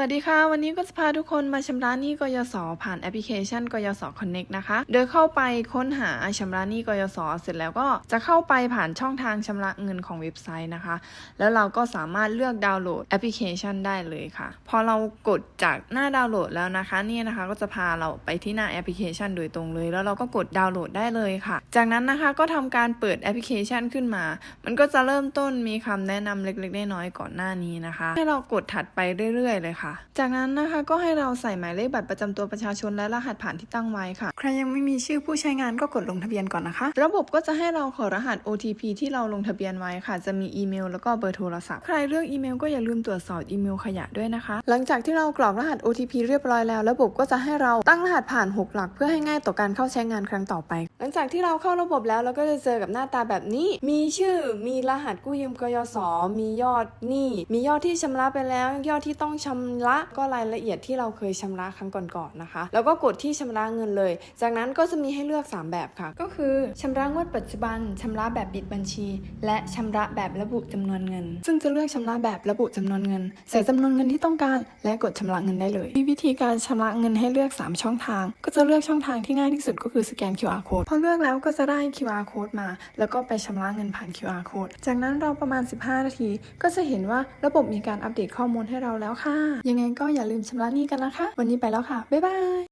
วัสดีค่ะ วันนี้ก็จะพาทุกคนมาชำระหนี้กยศผ่านแอปพลิเคชันกยศ Connect นะคะ โดยเข้าไปค้นหาชำระหนี้กยศ เสร็จแล้วก็จะเข้าไปผ่านช่องทางชำระเงินของเว็บไซต์นะคะ แล้วเราก็สามารถเลือกดาวน์โหลดแอปพลิเคชันได้เลยค่ะ พอเรากดจากหน้าดาวน์โหลดแล้วนะคะนี่นะคะก็จะพาเราไปที่หน้าแอปพลิเคชันโดยตรงเลย แล้วเราก็กดดาวน์โหลดได้เลยค่ะ จากนั้นนะคะก็ทำการเปิดแอปพลิเคชันขึ้นมา มันก็จะเริ่มต้นมีคำแนะนำเล็กๆน้อยๆก่อนหน้านี้นะคะ ให้เรากดถัดไปเรื่อยๆเลยค่ะจากนั้นนะคะก็ให้เราใส่หมายเลขบัตรประจำตัวประชาชนและรหัสผ่านที่ตั้งไว้ค่ะ ใครยังไม่มีชื่อผู้ใช้งานก็กดลงทะเบียนก่อนนะคะ ระบบก็จะให้เราขอรหัส OTP ที่เราลงทะเบียนไว้ค่ะ จะมีอีเมลแล้วก็เบอร์โทรศัพท์ ใครเลือกอีเมลก็อย่าลืมตรวจสอบอีเมลขยะด้วยนะคะ หลังจากที่เรากรอกรหัส OTP เรียบร้อยแล้ว ระบบก็จะให้เราตั้งรหัสผ่าน 6 หลัก เพื่อให้ง่ายต่อการเข้าใช้งานครั้งต่อไปหลั งจากที่เราเข้าระบบแล้วเราก็จะเจอกับหน้าตาแบบนี้ มีชื่อ มีรหัสกู้ยืมกยศ มียอดหนี้ มียอดที่ชำระไปแล้ว ยอดที่ต้องชำระ ก็รายละเอียดที่เราเคยชำระครั้งก่อนๆนะคะ แล้วก็กดที่ชำระเงินเลย จากนั้นก็จะมีให้เลือก 3 แบบค่ะ ก็คือชำระงวดปัจจุบันชำระแบบปิดบัญชี และชำระแบบระบุจำนวนเงิน ซึ่งจะเลือกชำระแบบระบุจำนวนเงิน ใส่จำนวนเงินที่ต้องการ และกดชำระเงินได้เลย มีวิธีการชำระเงินให้เลือก 3 ช่องทาง ก็จะเลือกช่องทางที่ง่ายที่สุดก็คือสแกน QR code พอเลือกแล้วก็จะได้ QR code มา แล้วก็ไปชำระเงินผ่าน QR code จากนั้นเราประมาณ 15 นาที ก็จะเห็นว่าระบบมีการอัปเดตข้อมูลให้เราแล้วค่ะ ยังไงก็อย่าลืมชำระหนี้กันนะคะ วันนี้ไปแล้วค่ะ บ๊ายบาย